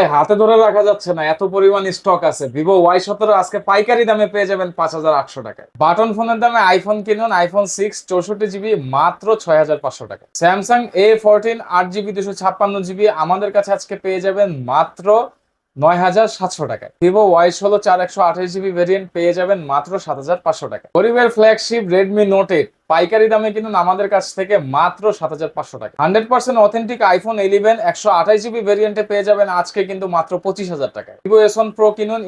ভাই, হাতে ধরে রাখা যাচ্ছে না, এত পরিমাণ স্টক আছে। ভিভো ওয়াই সতেরো আজকে পাইকারি দামে পেয়ে যাবেন পাঁচ হাজার আটশো টাকায়। বাটন ফোনের দামে আইফোন কিনুন আইফোন সিক্স চৌষট্টি জিবি মাত্র ছয় হাজার পাঁচশো টাকা। স্যামসাং এ ফোরটিন আট জিবি দুশো ছাপ্পান্ন জিবি আমাদের কাছে আজকে পেয়ে যাবেন মাত্র নয় হাজার সাতশো টাকায়। ভিভো ওয়াই ষোলো চার একশো আঠাশ জিবি ভেরিয়েন্ট পেয়ে যাবেন মাত্র সাত হাজার পাঁচশো টাকা গরিবের ফ্ল্যাগশিপ রেডমি পাইকারি দামে কিনুন আমাদের কাছ থেকে মাত্র সাত হাজার পাঁচশো টাকা হান্ড্রেড পার্সেন্ট অথেন্টিক আইফোন একশো আঠাশ জিবি ভেরিয়েন্টে পেয়ে যাবেন আজকে কিন্তু মাত্র পঁচিশ হাজার ভিভো প্রো কিনুন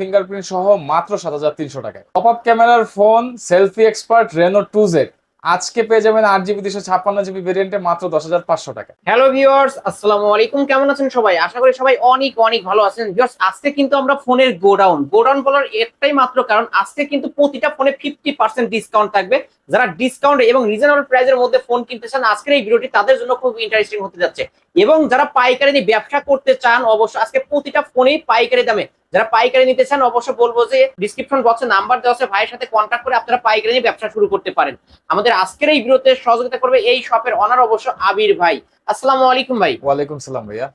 ফিঙ্গারপ্রিন্ট সহ মাত্র সাত হাজার তিনশো টাকায়। পপ আপ ক্যামেরার phone selfie expert Reno two Z আজকে পেয়ে যাবেন আট জিবি দুশো ছাপ্পান্ন জিবি ভেরিয়েন্টে মাত্র দশ হাজার পাঁচশো টাকা। হ্যালো ভিউয়ার্স আসসালামু আলাইকুম। কেমন আছেন সবাই? আশা করি সবাই অনেক অনেক ভালো আছেন। ভিউয়ার্স আজকে কিন্তু আমরা ফোনের গোডাউন। গোডাউন বলার একটাই মাত্র কারণ, আজকে কিন্তু প্রতিটা ফোনে ফিফটি পার্সেন্ট ডিসকাউন্ট থাকবে। যারা ডিসকাউন্ট এবং রিজনেবল প্রাইসের মধ্যে ফোন কিনতে চান, আজকের এই ভিডিওটি তাদের জন্য খুব ইন্টারেস্টিং হতে যাচ্ছে। এবং যারা পাইকারি ব্যবসা করতে চান, অবশ্য আজকে প্রতিটা ফোনেই পাইকারি দামে যারা পাইকারি নিতে চান অবশ্য বলব যে ডিসক্রিপশন বক্সে নাম্বার দেওয়া আছে, ভাইয়ের সাথে কন্ট্যাক্ট করে আপনারা পাইকারি নিয়ে ব্যবসা শুরু করতে পারেন। আমাদের আজকের এই ভিডিওতে সহযোগিতা করবে এই শপের অনার অবশ্য আবির ভাই। আসসালামু আলাইকুম ভাই। ওয়ালাইকুম সালাম ভাইয়া।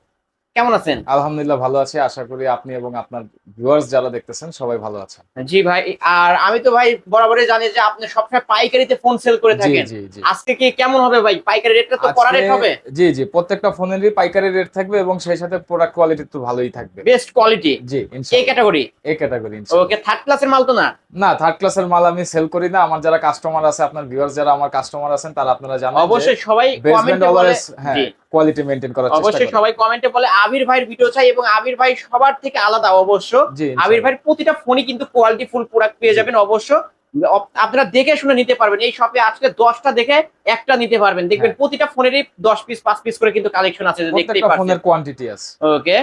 কেমন আছেন? আলহামদুলিল্লাহ ভালো আছি। আশা করি আপনি এবং আপনার ভিউয়ার্স যারা দেখতেছেন সবাই ভালো আছেন। জি ভাই আর আমি তো ভাই বরাবরই জানি যে আপনি সবসময় পাইকারিতে ফোন সেল করে থাকেন। আজকে কি কেমন হবে ভাই? পাইকারি রেটটা তো করা রেট হবে? জি জি প্রত্যেকটা ফোনেরই পাইকারি রেট থাকবে এবং সেই সাথে প্রোডাক্ট কোয়ালিটি তো ভালোই থাকবে। বেস্ট কোয়ালিটি জি এই ক্যাটাগরি এই ক্যাটাগরি ওকে থার্ড ক্লাসের মাল তো না? না থার্ড ক্লাসের মাল আমি সেল করি না। আমার যারা কাস্টমার আছে আপনার ভিউয়ার্স যারা আমার কাস্টমার আছেন তারা আপনারা জানেন অবশ্যই সবাই কমেন্টে অলওয়েজ হ্যাঁ কোয়ালিটি মেইনটেইন করার চেষ্টা অবশ্যই সবাই কমেন্টে বলে আবির ভাইয়ের ভিডিও চাই এবং আবির ভাই সবার থেকে আলাদা অবশ্য। আবির ভাইয়ের প্রতিটা ফোনই কিন্তু কোয়ালিটি ফুল প্রোডাক্ট পেয়ে যাবেন অবশ্য। আপনারা দেখে শুনে নিতে পারবেন। এই শপে আজকে দশটা দেখে একটা নিতে পারবেন। দেখবেন প্রতিটা ফোনেরই দশ পিস পাঁচ পিস করে কিন্তু কালেকশন আছে যে দেখতেই প্রত্যেকটা ফোনের কোয়ান্টিটি আছে। ওকে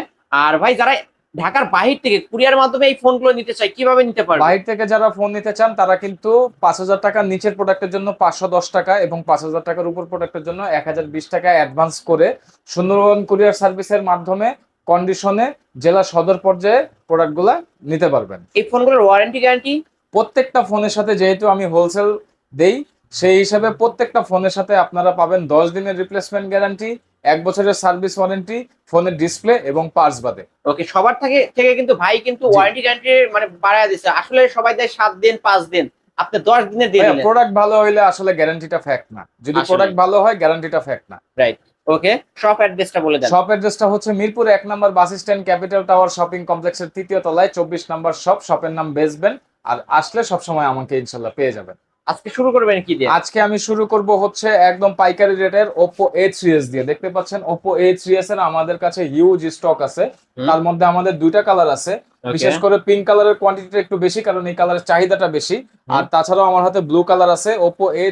আর ভাই যারা ঢাকার বাহির থেকে কুরিয়ার মাধ্যমে এই ফোনগুলো নিতে চাই কীভাবে নিতে পারবে? বাহির থেকে যারা ফোন নিতে চান তারা কিন্তু পাঁচ হাজার টাকার নিচের প্রোডাক্টের জন্য পাঁচশো দশ টাকা এবং পাঁচ হাজার টাকার উপর প্রোডাক্টের জন্য এক হাজার বিশ টাকা অ্যাডভান্স করে সুন্দরবন কুরিয়ার সার্ভিসের মাধ্যমে কন্ডিশনে জেলা সদর পর্যায়ে প্রোডাক্টগুলা নিতে পারবেন। এই ফোনগুলোর ওয়ারেন্টি গ্যারান্টি? প্রত্যেকটা ফোনের সাথে যেহেতু আমি হোলসেল দেই সেই হিসাবে প্রত্যেকটা ফোনের সাথে আপনারা পাবেন দশ দিনের রিপ্লেসমেন্ট গ্যারান্টি এক বছরের সার্ভিস ওয়ারেন্টি ফোনের ডিসপ্লে এবং পার্টস বাদে। ওকে সবার থেকে থেকে কিন্তু ভাই কিন্তু ওয়ারেন্টি গ্যারান্টি মানে বাড়ায় দিচ্ছে আসলে সবাই দেয় সাত দিন পাঁচ দিন। আপনি দশ দিনের দিয়ে দিলেন। প্রোডাক্ট ভালো হইলে আসলে গ্যারান্টিটা ফ্যাক্ট না। যদি প্রোডাক্ট ভালো হয় গ্যারান্টিটা ফ্যাক্ট না। রাইট ওকে শপ অ্যাড্রেসটা বলে দেন। শপ অ্যাড্রেসটা হচ্ছে মিরপুর এক নম্বর bus stand capital tower shopping কমপ্লেক্সের তৃতীয় তলায় চব্বিশ নম্বর শপ শপের নাম বেসবেন আর আসলে সবসময় আমাকে ইনশাল্লাহ পেয়ে যাবেন। আজকে শুরু করবেন কি দিয়ে? আজকে আমি শুরু করব হচ্ছে একদম পাইকারি রেটের থ্রি এস দিয়ে। দেখতে পাচ্ছেন থ্রি এস এর আমাদের কাছে হিউজ স্টক আছে। তার মধ্যে আমাদের দুইটা কালার আছে। বিশেষ করে পিঙ্ক কালারের কোয়ান্টিটিটা একটু বেশি কারণ এই কালারের চাহিদাটা বেশি। আর তাছাড়াও আমার হাতে ব্লু কালার আছে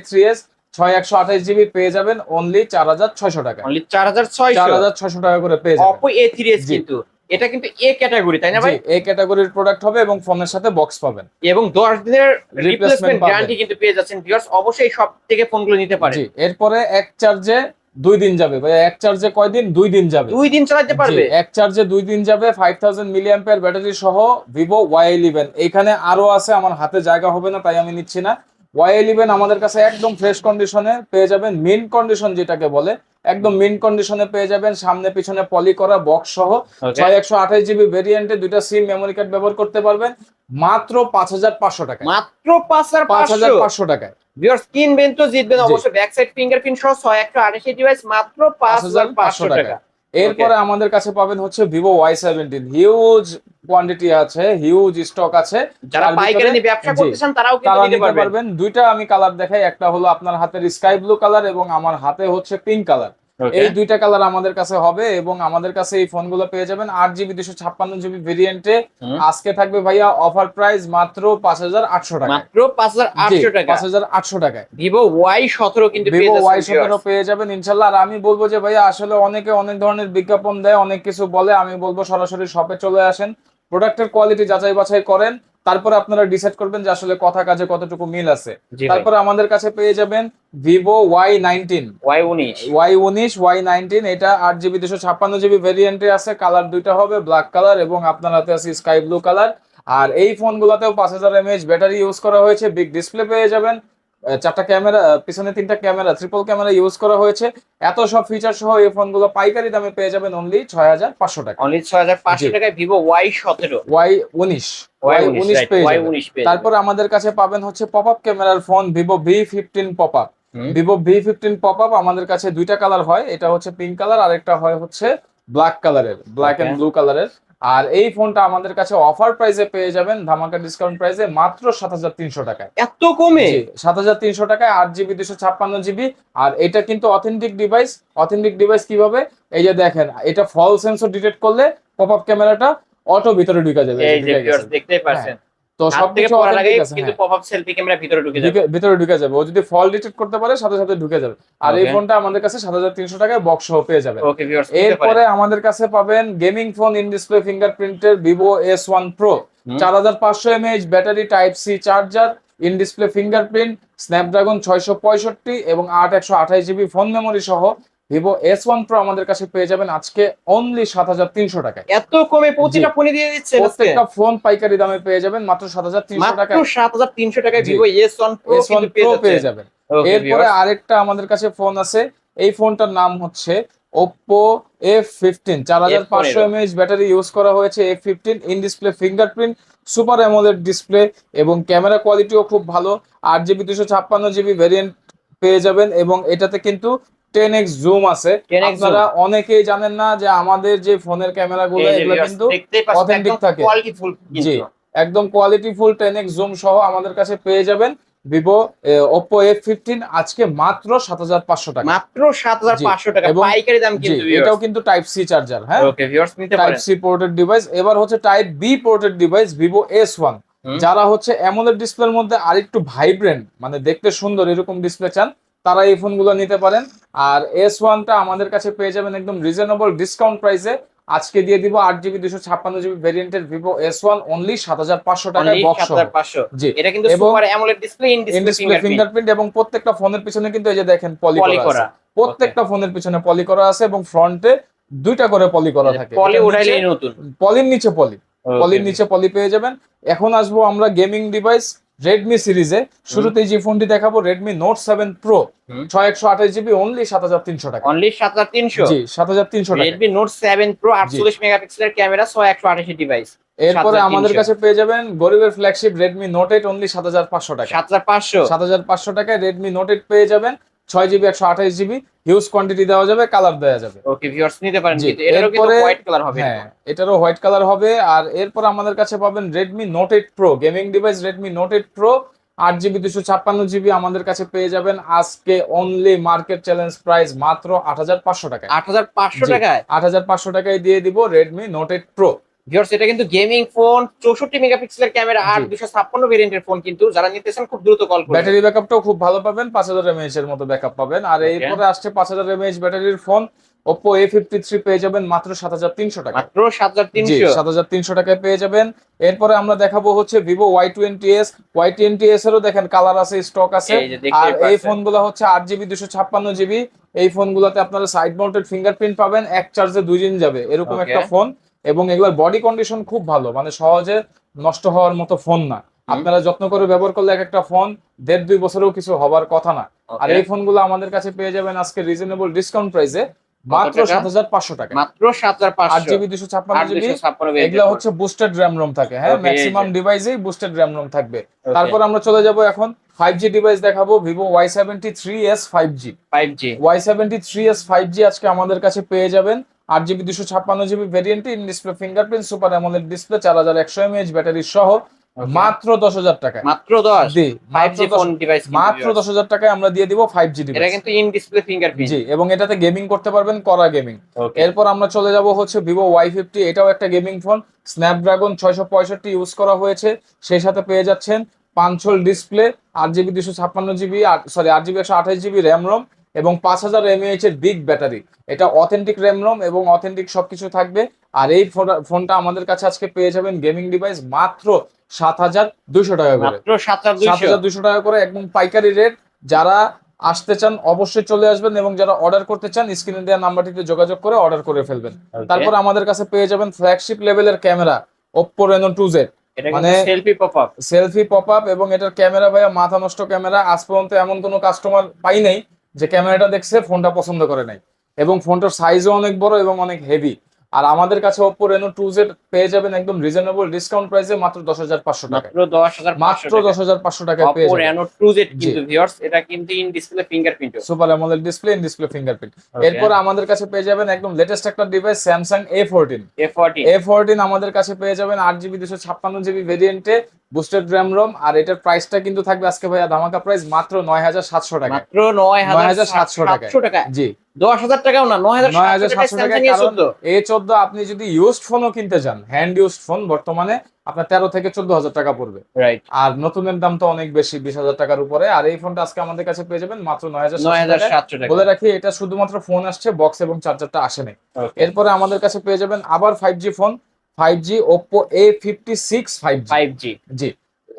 থ্রি এস ছয় একশো আঠাশ জিবি পেয়ে যাবেন অনলি চার হাজার ছয়শো টাকা অনলি চার হাজার ছয়শো। টাকা করে পেয়ে যাবেন। S G. কিন্তু। এটা কিন্তু এ ক্যাটাগরি তাই না ভাই? এ ক্যাটাগরির প্রোডাক্ট হবে এবং ফোনের সাথে বক্স পাবেন। এবং দশ দিনের রিপ্লেসমেন্ট গ্যারান্টি কিন্তু পেয়ে যাচ্ছেন ভিউয়ার্স অবশ্যই সব থেকে ফোনগুলো নিতে পারেন। জি এরপরে এক চার্জে দুই দিন যাবে। ভাই এক চার্জে কয় দিন? দুই দিন যাবে। দুই দিন চালাতে পারবে? এক চার্জে দুই দিন যাবে ফাইভ থাউজেন্ড মিলিয়াম্পিয়ার ব্যাটারি সহ ভিভো ওয়াই ইলেভেন এইখানে আরও আছে আমার হাতে জায়গা হবে না তাই আমি নিচ্ছি না। ওয়াই ইলেভেন আমাদের কাছে একদম ফ্রেশ কন্ডিশনে পেয়ে যাবেন মিন কন্ডিশন যেটাকে বলে। একদম মিন কন্ডিশনে পেয়ে যাবেন সামনে পিছনে পলি করা বক্স সহ. ছয় একশো আঠাশ জিবি ভেরিয়েন্টে দুইটা সিম মেমোরি কার্ড ব্যবহার করতে পারবেন। মাত্র পাঁচ হাজার পাঁচশো টাকা মাত্র পাঁচ হাজার পাঁচ হাজার পাঁচশো পাঁচশো টাকায়। ভিউয়ার্স কিনবেন তো জিতবেন অবশ্যই। ব্যাক সাইড ফিঙ্গারপ্রিন্ট সহ ছয় একশো আঠাশি ডিভাইস মাত্র পাঁচ হাজার পাঁচশো টাকা। এরপরে আমাদের কাছে পাবেন হচ্ছে Vivo Y seventeen huge quantity আছে হিউজ স্টক আছে। যারা পাইকারি নিয়ে ব্যবসা করতে চান তারাও কিন্তু নিতে পারবেন। দুইটা আমি কালার দেখাই একটা হলো আপনার হাতের স্কাই ব্লু কালার এবং আমার হাতে হচ্ছে পিঙ্ক কালার এই দুইটা কালার আমাদের কাছে হবে এবং আমাদের কাছে এই ফোনগুলো পেয়ে যাবেন আট জিবি দুশো ছাপ্পান্ন জিবি ভেরিয়েন্টে আজকে থাকবে ভাইয়া অফার প্রাইস মাত্র পাঁচ হাজার আটশো টাকা মাত্র পাঁচ হাজার আটশো টাকা পাঁচ হাজার আটশো টাকায়। ভিভো ওয়াই সতেরো কিন্তু ভিভো ওয়াই সতেরো পেয়ে যাবেন ইনশাল্লাহ। আর আমি বলব যে ভাইয়া আসলে অনেকে অনেক ধরনের বিজ্ঞাপন দেয় অনেক কিছু বলে। আমি বলব সরাসরি শপে চলে আসেন। প্রোডাক্টের কোয়ালিটি যাচাই বাছাই করেন। তারপরে আপনারা ডিসাইড করবেন যে আসলে কথা কাজে কতটুকু মিল আছে। তারপরে আমাদের কাছে পেয়ে যাবেন ভিভো ওয়াই নাইনটিন ওয়াই উনিশ ওয়াই উনিশ ওয়াই নাইনটিন এটা আট জিবি দুশো ছাপ্পান্ন জিবি ভেরিয়েন্টে আছে। কালার দুইটা হবে ব্ল্যাক কালার এবং আপনার হাতে আছে স্কাই ব্লু কালার আর এই ফোনগুলোতেও পাঁচ হাজার এমএইচ ব্যাটারি ইউজ করা হয়েছে। বিগ ডিসপ্লে পেয়ে যাবেন। চারটা ক্যামেরা পিছনে তিনটা ক্যামেরা ট্রিপল ক্যামেরা ইউজ করা হয়েছে। এত সব ফিচার সহ এই ফোনগুলো পাইকারি দামে পেয়ে যাবেন অনলি ছয় হাজার পাঁচশো টাকা। অনলি ছয় হাজার পাঁচশো। টাকায় ভিভো ওয়াই সতেরো। ওয়াই উনিশ। তারপরে আমাদের কাছে পাবেন হচ্ছে পপ আপ ক্যামেরার phone Vivo V fifteen pop up. Vivo V fifteen pop up আমাদের কাছে দুইটা কালার হয় এটা হচ্ছে পিঙ্ক কালার আর একটা হয় হচ্ছে ব্ল্যাক কালারের ব্ল্যাক এন্ড. ব্লু কালারের আর এই ফোনটা আমাদের কাছে অফার প্রাইসে পেয়ে যাবেন ধামাকা ডিসকাউন্ট প্রাইসে মাত্র সাত হাজার তিনশো টাকায়। এত কমে? সাত হাজার তিনশো টাকায় আট জিবি দুশো ছাপ্পান্ন জিবি আর এটা কিন্তু অথেন্টিক ডিভাইস অথেন্টিক ডিভাইস কীভাবে? এই যে দেখেন এটা ফল সেন্সর ডিটেক্ট করলে পপ আপ ক্যামেরাটা অটো ভিতরে ঢুকে যাবে। দেখতেই পারছেন তো হাত থেকে পড়ার আগে কিন্তু হ্যাঁ। পপ আপ সেলফি ক্যামেরা ভিতরে ঢুকে যাবে। ভিতরে ঢুকে যাবে। ও যদি ফল ডিটেক্ট করতে পারে সাথে সাথে ঢুকে যাবে। আর এই ফোনটা আমাদের কাছে সাত হাজার তিনশো টাকায় বক্স সহ পেয়ে যাবে। ওকে ভিউয়ার্স এরপরে আমাদের কাছে পাবেন গেমিং ফোন ইন ডিসপ্লে ফিঙ্গারপ্রিন্টের Vivo S one pro hmm. চার হাজার পাঁচশো MH battery type C charger in display fingerprint Snapdragon ছয়শো পঁয়ষট্টি এবং আট একশো আঠাশ জিবি ফোন মেমোরি সহ ভিভো এস ওয়ান প্রো আমাদের কাছে পেয়ে যাবেন আজকে অনলি সাত হাজার তিনশো টাকায়। এত কমে প্রতিটা ফোনে দিয়ে দিচ্ছে প্রত্যেকটা ফোন পাইকারি দামে পেয়ে যাবেন মাত্র সাত হাজার তিনশো টাকায়। সাত হাজার তিনশো টাকায় Vivo S one S one pro পেয়ে যাবেন। এরপরে আরেকটা আমাদের কাছে ফোন আছে। এই ফোনটার নাম হচ্ছে ওপ্পো এফ ফিফটিন চার হাজার পাঁচশো F15 এমএইচ ব্যাটারি ইউজ করা হয়েছে F fifteen in display fingerprint super AMOLED display এবং ক্যামেরা কোয়ালিটিও খুব ভালো। আট জিবি দুশো ছাপ্পান্ন জিবি ভেরিয়েন্ট পেয়ে যাবেন এবং এটাতে কিন্তু টেন এক্স জুম আছে। 10x আপনারা অনেকেই জানেন না যে আমাদের যে ফোনের ক্যামেরাগুলো এই যে এগুলো কিন্তু একদম থাকে। জি একদম quality full ten X zoom সহ আমাদের কাছে পেয়ে যাবেন ভিভো ওপ্পো এফ ফিফটিন আজকে মাত্র সাত হাজার পাঁচশো টাকা। মাত্র সাত হাজার পাঁচশো টাকা পাইকারি দাম কিন্তু এটাও কিন্তু টাইপ সি চার্জার হ্যাঁ? টাইপ সি পোর্টেড ডিভাইস এবার হচ্ছে type B ported device Vivo S one যারা হচ্ছে অ্যামোলেড ডিসপ্লের মধ্যে আরেকটু ভাইব্রেন্ট মানে দেখতে সুন্দর এরকম ডিসপ্লে চান তারা এই ফোনগুলো নিতে পারেন। আর এস ওয়ানটা আমাদের কাছে পেয়ে যাবেন একদম রিজনেবল ডিসকাউন্ট প্রাইসে আজকে দিয়ে দিব আট জিবি দুশো ছাপ্পান্ন জিবি ভেরিয়েন্টের ভিভো এস ওয়ান অনলি সাত হাজার পাঁচশো টাকায় Only বক্স জি। এটা কিন্তু এবং- ডিসপ্লে ফিঙ্গারপ্রিন্ট এবং প্রত্যেকটা ফোনের পিছনে কিন্তু এই যে দেখেন পলি করা প্রত্যেকটা ফোনের পিছনে পলি করা আছে এবং ফ্রন্টে দুইটা করে পলি করা থাকে। পলি নতুন। পলির নিচে পলি পলির নিচে পলি পেয়ে যাবেন। এখন আসব আমরা গেমিং ডিভাইস রেডমি সিরিজে শুরুতেই যে ফোনটি দেখাবো রেডমি নোট সেভেন প্রো ছয় একশো আঠাশ জিবি অনলি সাত হাজার তিনশো টাকা। অনলি সাত হাজার তিনশো? জি সাত হাজার তিনশো টাকা। রেডমি নোট সেভেন প্রো আটচল্লিশ মেগাপিক্সেলের ক্যামেরা ছয় একশো আঠাশি ডিভাইস এরপরে আমাদের কাছে পেয়ে যাবেন গরিবের flagship Redmi Note eight only সাত হাজার পাঁচশো টাকা। সাত হাজার পাঁচশো। সাত হাজার পাঁচশো টাকায় রেডমি নোট এইট পেয়ে যাবেন। ছয় জিবি একশো আঠাশ জিবি হিউজ কোয়ান্টিটি দেওয়া যাবে কালার দেওয়া যাবে। ওকে ভিউয়ার্স নিতে পারেন এটারও কিন্তু হোয়াইট কালার হবে হ্যাঁ এটারও হোয়াইট কালার হবে আর এরপর আমাদের কাছে পাবেন Redmi Note eight pro gaming device Redmi Note eight pro আট জিবি দুশো ছাপ্পান্ন জিবি আমাদের কাছে পেয়ে যাবেন। আজকে অনলি মার্কেট চ্যালেঞ্জ প্রাইস মাত্র আট হাজার পাঁচশো টাকা আট হাজার পাঁচশো টাকায়? আট হাজার পাঁচশো টাকায় দিয়ে দিব Redmi Note eight pro viewers এটা কিন্তু গেমিং ফোন চৌষট্টি মেগাপিক্সেলের ক্যামেরা আর জি। দুশো ছাপ্পান্ন ভেরিয়েন্টের ফোন কিন্তু যারা নিতেছেন খুব দ্রুত কল করবেন। ব্যাটারি ব্যাকআপটাও খুব ভালো পাবেন পাঁচ হাজার এমএএইচ এর মতো ব্যাকআপ পাবেন। আর. এরপরে আসছে পাঁচ হাজার এমএএইচ ব্যাটারির ফোন ফিফটি থ্রি পেয়ে যাবেন মাত্র সাত হাজার তিনশো টাকা মাত্র সাত হাজার জি তিনশো সাত হাজার তিনশো টাকায় পেয়ে যাবেন। এরপরে আমরা দেখাবো হচ্ছে ওয়াই টোয়েন্টি এস এরও দেখেন কালার আছে স্টক আছে। আর এই। ফোনগুলো হচ্ছে আট জিবি দুশো ছাপ্পান্ন জিবি এই ফোনগুলোতে আপনারা সাইড মাউন্টেড ফিঙ্গারপ্রিন্ট পাবেন এক চার্জে দুই দিন যাবে। এরকম একটা ফোন এবং এগুলোর বডি কন্ডিশন খুব ভালো মানে সহজে নষ্ট হওয়ার মতো ফোন না। আপনারা যত্ন করে ব্যবহার করলে এক একটা ফোন দেড় দুই বছরেও কিছু হবার কথা না। আর. এই ফোনগুলো আমাদের কাছে পেয়ে যাবেন আজকে রিজনেবল ডিসকাউন্ট প্রাইসে মাত্র সাত হাজার পাঁচশো টাকা। মাত্র সাত হাজার আট জিবি দুশো ছাপ্পান্ন জিবি এগুলো হচ্ছে বুস্টেড র্যাম রোম থাকে হ্যাঁ? ম্যাক্সিমাম। ডিভাইসেই বুস্টেড র্যাম রোম থাকবে। তারপর আমরা চলে যাব এখন ফাইভ জি ডিভাইস দেখাবো Vivo Y seventy three S five G five G Y seventy three S five G আজকে আমাদের কাছে পেয়ে যাবেন। আট জিবি দুশো ছাপ্পান্ন GB variant in display fingerprint super AMOLED display চার হাজার একশো এমএএইচ ব্যাটারি সহ মাত্র দশ হাজার টাকায়। মাত্র দশ? জি মাত্র দশ- ফোন ডিভাইস মাত্র দশ হাজার টাকায় আমরা দিয়ে দিব ফাইভ জি এটা কিন্তু ইন ডিসপ্লে ফিঙ্গারপ্রিন্ট জি এবং এটাতে গেমিং করতে পারবেন করা গেমিং এরপর আমরা চলে যাব হচ্ছে ভিভো ওয়াই ফিফটি এটাও একটা গেমিং ফোন স্ন্যাপড্রাগন ছয়শো পঁয়ষট্টি ইউজ করা হয়েছে সেই সাথে পেয়ে যাচ্ছেন পাঁচশোল ডিসপ্লে আট জিবি দুশো ছাপ্পান্ন জিবি সরি আট জিবি একশো আঠাশ জিবি র্যাম রোম এবং পাঁচ হাজার এমএএইচ এর বিগ ব্যাটারি এটা অথেন্টিক র্যাম রোম এবং অথেন্টিক সবকিছু থাকবে। আর এই ফোনটা- আমাদের কাছে আজকে পেয়ে যাবেন গেমিং ডিভাইস মাত্র সাত হাজার দুশো টাকা করে। সাত হাজার দুইশো। দুশো টাকা করে একদম পাইকারি রেট যারা আসতে চান অবশ্যই চলে আসবেন এবং যারা অর্ডার করতে চান স্ক্রিনে দেওয়া নাম্বারটিতে যোগাযোগ করে অর্ডার করে ফেলবেন। তারপর আমাদের কাছে পেয়ে যাবেন ফ্ল্যাগশিপ লেভেলের camera Oppo Reno two Z মানে- selfie pop up selfie pop up এবং এটার ক্যামেরা ভাইয়া মাথা নষ্ট ক্যামেরা আজ পর্যন্ত এমন কোনো কাস্টমার পাই নাই। যে ক্যামেরাটা দেখছে ফোনটা পছন্দ করে নাই। এবং ফোনটার সাইজও অনেক বড় এবং অনেক হেভি আর আমাদের কাছে ওপো রেনো টু জেড পেয়ে যাবেন একদম রিজনেবল ডিসকাউন্ট প্রাইসে মাত্র দশ হাজার পাঁচশো টাকা মাত্র দশ হাজার মাত্র পাঁচশো টাকায় পেয়ে যাবেন। Z G. কিন্তু ভিউয়ার্স এটা কিন্তু in display fingerprint super AMOLED display in display fingerprint এরপর আমাদের কাছে পেয়ে যাবেন একদম লেটেস্ট একটা device Samsung A fourteen A fourteen A fourteen আমাদের কাছে পেয়ে যাবেন আট জিবি দুশো ছাপ্পান্ন জিবি ভেরিয়েন্টে বুস্টেড র্যাম রোম আর এটার প্রাইসটা কিন্তু থাকবে আজকে ভাইয়া ধামাকা প্রাইস মাত্র নয় হাজার সাতশো টাকা মাত্র নয় হাজার 9700 সাতশো। টাকা জি। দশ হাজার টাকাও না নয় হাজার সাতশো টাকা এ চোদ্দ। আপনি যদি ইউজড ফোনও কিনতে চান হ্যান্ড ইউজড ফোন বর্তমানে আপনার তেরো থেকে চোদ্দ হাজার টাকা পড়বে। রাইট আর নতুনের দাম তো অনেক বেশি বিশ হাজার টাকার উপরে। আর এই ফোনটা আজকে আমাদের কাছে পেয়ে যাবেন মাত্র নয় হাজার। সাতশো টাকা বলে রাখি এটা শুধুমাত্র ফোন আসছে বক্স এবং চার্জারটা আসে নাই. এরপরে আমাদের কাছে পেয়ে যাবেন আবার five G phone five G Oppo A fifty six five G five G G.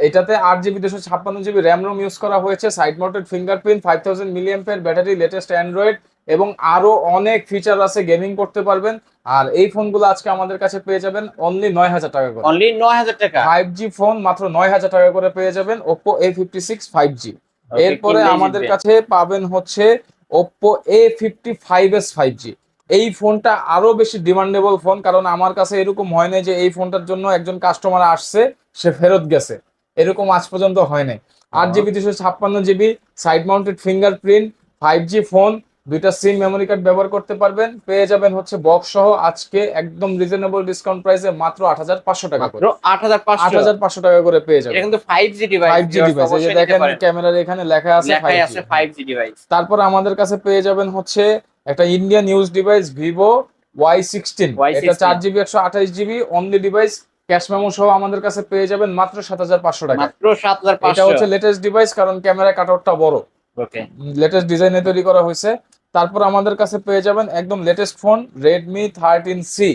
এটাতে আট জিবি দুশো ছাপ্পান্ন জিবি র্যাম রোম ইউজ করা হয়েছে side mounted fingerprint five thousand milliamp battery latest Android এবং আরও অনেক ফিচার আছে গেমিং করতে পারবেন। আর এই ফোনগুলো আজকে আমাদের কাছে পেয়ে যাবেন অনলি নয় হাজার টাকা করে। অনলি নয় হাজার টাকা? ফাইভ জি ফোন মাত্র নয় হাজার টাকা করে পেয়ে যাবেন Oppo A fifty six five G এরপরে আমাদের কাছে পাবেন হচ্ছে Oppo A fifty five S five G এই ফোনটা আরও বেশি ডিমান্ডেবল ফোন কারণ আমার কাছে এরকম হয় নাই যে এই ফোনটার জন্য একজন কাস্টমার আসছে সে ফেরত গেছে। এরকম আজ পর্যন্ত হয় নাই। আট জিবি দুশো ছাপ্পান্ন GB side mounted fingerprint five G phone দুইটা সিম মেমোরি কার্ড ব্যবহার করতে পারবেন। পেয়ে যাবেন হচ্ছে বক্স সহ আজকে একদম রিজনেবল ডিসকাউন্ট প্রাইসে মাত্র আট হাজার পাঁচশো টাকা করে। আট হাজার আট পাঁচশো হাজার পাঁচশো টাকা করে পেয়ে যাবেন। কিন্তু five G device five G device দেখেন ক্যামেরার এখানে লেখা আছে লেখাই 5G আছে ফাইভ জি ডিভাইস তারপর আমাদের কাছে পেয়ে যাবেন হচ্ছে একটা Indian use device Vivo Y sixteen এটা চার জিবি একশো আঠাইশ GB only device cash memo সহ আমাদের কাছে পেয়ে যাবেন মাত্র সাত হাজার পাঁচশো টাকা। মাত্র সাত হাজার এটা হচ্ছে লেটেস্ট ডিভাইস কারণ ক্যামেরা কাটআউটটা বড়। ওকে লেটেস্ট ডিজাইনে তৈরি করা হয়েছে। তারপর আমাদের কাছে পেয়ে যাবেন একদম latest phone Redmi thirteen C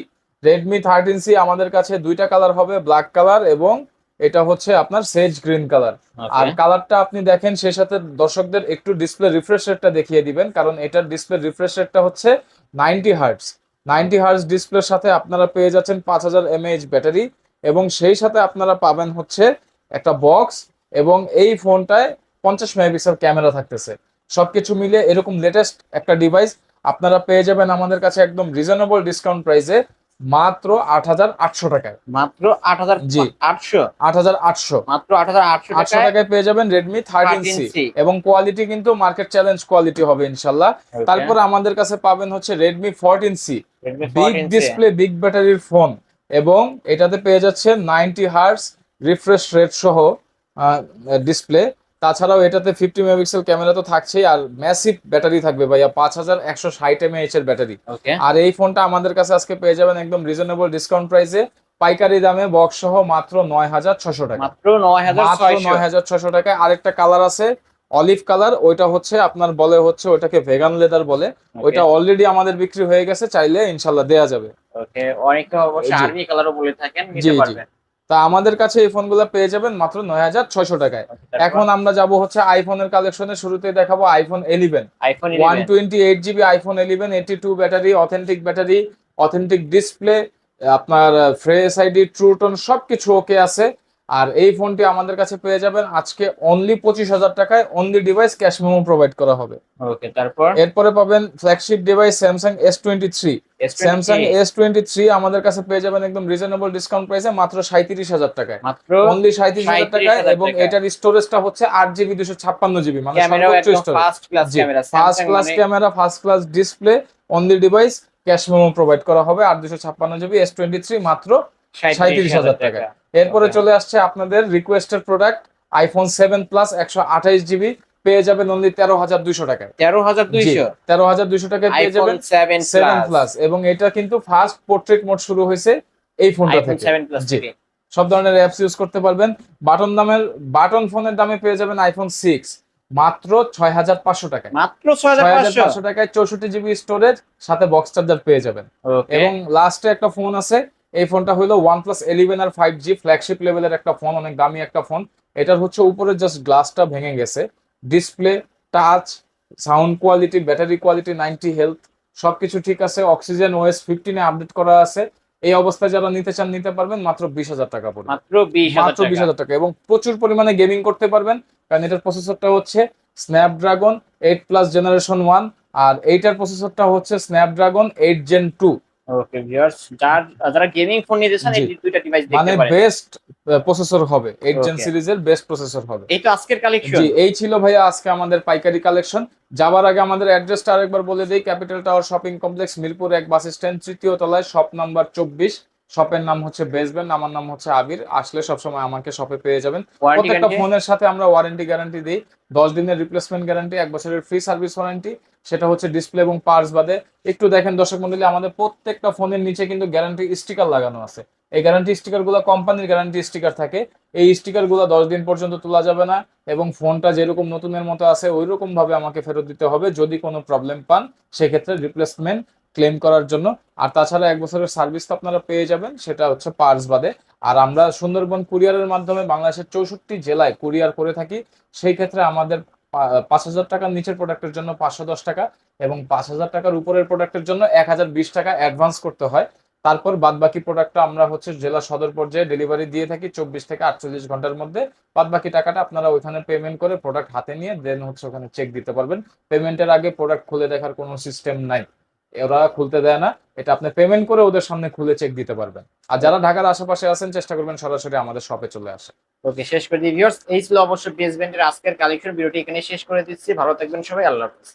Redmi thirteen C আমাদের কাছে দুইটা কালার হবে ব্ল্যাক কালার এবং এটা হচ্ছে আপনার সেজ গ্রিন কালার আর কালারটা আপনি দেখেন সেই সাথে দর্শকদের একটু ডিসপ্লে রিফ্রেশ রেটটা দেখিয়ে দিবেন কারণ এটার ডিসপ্লে রিফ্রেশ রেটটা হচ্ছে নাইনটি হার্টস নাইনটি হার্টস ডিসপ্লের সাথে আপনারা পেয়ে যাচ্ছেন পাঁচ হাজার এমএএইচ ব্যাটারি এবং সেই সাথে আপনারা পাবেন হচ্ছে একটা বক্স এবং এই ফোনটায় পঞ্চাশ মেগাপিক্সেল ক্যামেরা থাকতেছে। সবকিছু মিলে এরকম লেটেস্ট একটা ডিভাইস আপনারা পেয়ে যাবেন আমাদের কাছে একদম রিজনেবল ডিসকাউন্ট প্রাইসে মাত্র আট হাজার আটশো টাকায়। মাত্র আট হাজার জি। আটশো? আট হাজার আটশো। মাত্র আট হাজার আটশো আটশো টাকায় পেয়ে যাবেন রেডমি থার্টিন 13C সি এবং কোয়ালিটি কিন্তু মার্কেট চ্যালেঞ্জ কোয়ালিটি হবে ইনশাল্লাহ। তারপর আমাদের কাছে পাবেন হচ্ছে Redmi fourteen C big display big ব্যাটারির ফোন এবং এটাতে পেয়ে যাচ্ছে নাইনটি হার্স রিফ্রেশ রেট সহ ডিসপ্লে তাছাড়াও এটাতে ফিফটি মেগাপিক্সেল ক্যামেরা তো থাকছেই আর ম্যাসিভ ব্যাটারি থাকবে ভাইয়া পাঁচ হাজার একশো ষাট এমএএইচ এর ব্যাটারি আর এই ফোনটা আমাদের কাছে আজকে পেয়ে যাবেন একদম রিজনেবল ডিসকাউন্ট প্রাইসে পাইকারি দামে বক্স সহ মাত্র নয় হাজার ছশো টাকা। মাত্র নয় হাজার মাত্র নয় হাজার ছশো টাকায় আরেকটা কালার আছে অলিভ কালার ওইটা হচ্ছে আপনার বলে হচ্ছে ওইটাকে ভেগান লেদার বলে। ওইটা অলরেডি আমাদের বিক্রি হয়ে গেছে চাইলে ইনশাল্লাহ দেয়া যাবে। ওকে অনেকে অবশ্যই আর্মি কালারও বলে থাকেন নিতে পারবেন। তা আমাদের কাছে এই ফোনগুলো পেয়ে যাবেন মাত্র নয় হাজার ছয়শো টাকায়। এখন আমরা যাব হচ্ছে আইফোনের কালেকশনের শুরুতে দেখাবো iPhone eleven iPhone one twenty eight GB iPhone eleven eighty two battery authentic battery authentic display আপনার ফ্রেস আইডি ট্রুটন সবকিছু ওকে আছে। আর এই ফোনটি আমাদের কাছে পেয়ে যাবেন আজকে অনলি পঁচিশ হাজার টাকায় only device cash memo provide করা হবে। ওকে তারপর? এরপরে পাবেন flagship device Samsung S twenty three Samsung S twenty three আমাদের কাছে পেয়ে যাবেন একদম রিজনেবল ডিসকাউন্ট প্রাইসে মাত্র সাঁত্রিশ হাজার টাকায়। মাত্র অনলি সাঁত্রিশ হাজার টাকায় এবং এটার স্টোরেজটা হচ্ছে আট জিবি দুশো ছাপ্পান্ন জিবি মানে first class camera first class camera first class display only device cash memo provide করা হবে আর দুশো ছাপ্পান্ন জিবি এস টোয়েন্টি থ্রি মাত্র সাঁত্রিশ হাজার টাকা। এরপরে চলে আসছে আপনাদের requested product iPhone seven plus একশো আঠাইশ জিবি পেয়ে যাবেন অনলি তেরো হাজার দুইশো টাকায়। তেরো হাজার দুইশো? তেরো হাজার দুইশো টাকায় পেয়ে যাবেন সেভেন প্লাস এবং এটা কিন্তু ফার্স্ট পোর্ট্রেট মোড শুরু হয়েছে এই ফোনটা থেকে। জি। সব ধরনের অ্যাপস ইউজ করতে পারবেন। বাটন দামের বাটন ফোনের দামে পেয়ে যাবেন আইফোন সিক্স মাত্র ছয় হাজার পাঁচশো টাকায়। মাত্র ছয় হাজার পাঁচশো? টাকায় চৌষট্টি জিবি স্টোরেজ সাথে বক্স চার্জার পেয়ে যাবেন। এবং লাস্টে একটা ফোন আছে এই ফোনটা হলো one plus eleven R five G flagship লেভেলের একটা ফোন অনেক দামি একটা ফোন এটার হচ্ছে উপরে জাস্ট গ্লাসটা ভেঙে গেছে। Display touch sound quality battery quality ninety health সবকিছু ঠিক আছে। অক্সিজেন ওএস ফিফটিনে আপডেট করা আছে। এই অবস্থায় যারা নিতে চান নিতে পারবেন মাত্র বিশ হাজার টাকা পড়বে মাত্র বিশ হাজার টাকা। এবং প্রচুর পরিমাণে গেমিং করতে পারবেন। কারণ এটার প্রসেসরটা হচ্ছে Snapdragon eight plus generation one আর এইটার প্রসেসরটা হচ্ছে Snapdragon eight gen two okay viewers যার যারা গেমিং ফোন নিতে চান এই দুইটা ডিভাইস মানে দেখতে পারেন বেস্ট প্রসেসর হবে। 8 জেন সিরিজের বেস্ট প্রসেসর হবে। এই তো আজকের কালেকশন জি এই ছিল ভাইয়া আজকে আমাদের পাইকারি কালেকশন যাবার আগে আমাদের অ্যাড্রেসটা আরেকবার বলে দিই capital tower shopping complex Mirpur এক বাস স্ট্যান্ড তৃতীয় তলায় শপ নাম্বার চব্বিশ। শপের নাম হচ্ছে বেসবেন আমার নাম হচ্ছে আবির। আসলে সবসময় আমাকে শপে পেয়ে যাবেন। প্রত্যেকটা ফোনের সাথে আমরা ওয়ারেন্টি গ্যারান্টি দিই। দশ দিনের রিপ্লেসমেন্ট গ্যারান্টি এক বছরের ফ্রি সার্ভিস ওয়ারেন্টি সেটা হচ্ছে ডিসপ্লে এবং পার্টস বাদে। একটু দেখেন দর্শক মন্ডলী আমাদের প্রত্যেকটা ফোনের নিচে কিন্তু গ্যারান্টি স্টিকার লাগানো আছে। এই গ্যারান্টি স্টিকারগুলো কোম্পানির গ্যারান্টি স্টিকার থাকে। এই স্টিকারগুলো দশ দিন পর্যন্ত তোলা যাবে না এবং ফোনটা যেরকম নতুনের মতো আছে ওই রকম ভাবে আমাকে ফেরত দিতে হবে। যদি কোনো প্রবলেম পান সেক্ষেত্রে রিপ্লেসমেন্ট ক্লেম করার জন্য। আর তাছাড়া এক বছরের সার্ভিস তো আপনারা পেয়ে যাবেন, সেটা হচ্ছে পার্স বাদে। আর আমরা সুন্দরবন কুরিয়ারের মাধ্যমে বাংলাদেশের চৌষট্টি জেলায় কুরিয়ার করে থাকি। সেই ক্ষেত্রে আমাদের পাঁচ হাজার টাকার নিচের প্রোডাক্টের জন্য পাঁচশো দশ টাকা এবং পাঁচ হাজার টাকার উপরের প্রোডাক্টের জন্য এক হাজার বিশ টাকা অ্যাডভান্স করতে হয়। তারপর বাদ বাকি প্রোডাক্টটা আমরা হচ্ছে জেলা সদর পর্যায়ে ডেলিভারি দিয়ে থাকি চব্বিশ থেকে আটচল্লিশ ঘণ্টার মধ্যে। বাদ বাকি টাকাটা আপনারা ওইখানে পেমেন্ট করে প্রোডাক্ট হাতে নিয়ে দেন হচ্ছে ওখানে চেক দিতে পারবেন। পেমেন্টের আগে প্রোডাক্ট খুলে দেখার কোনো সিস্টেম নাই। ওরা খুলতে দেয় না। এটা আপনি পেমেন্ট করে ওদের সামনে খুলে চেক দিতে পারবেন। আর যারা ঢাকার আশেপাশে আছেন, চেষ্টা করবেন সরাসরি আমাদের শপে চলে আসে ওকে শেষ করে দিই। ভিউয়ার্স এই ছিল অবশ্য অবশ্যই ব্যান্ডের আজকের কালেকশন ভিডিওটি এখানে শেষ করে দিচ্ছি। ভালো থাকবেন সবাই। আল্লাহ হাফেজ।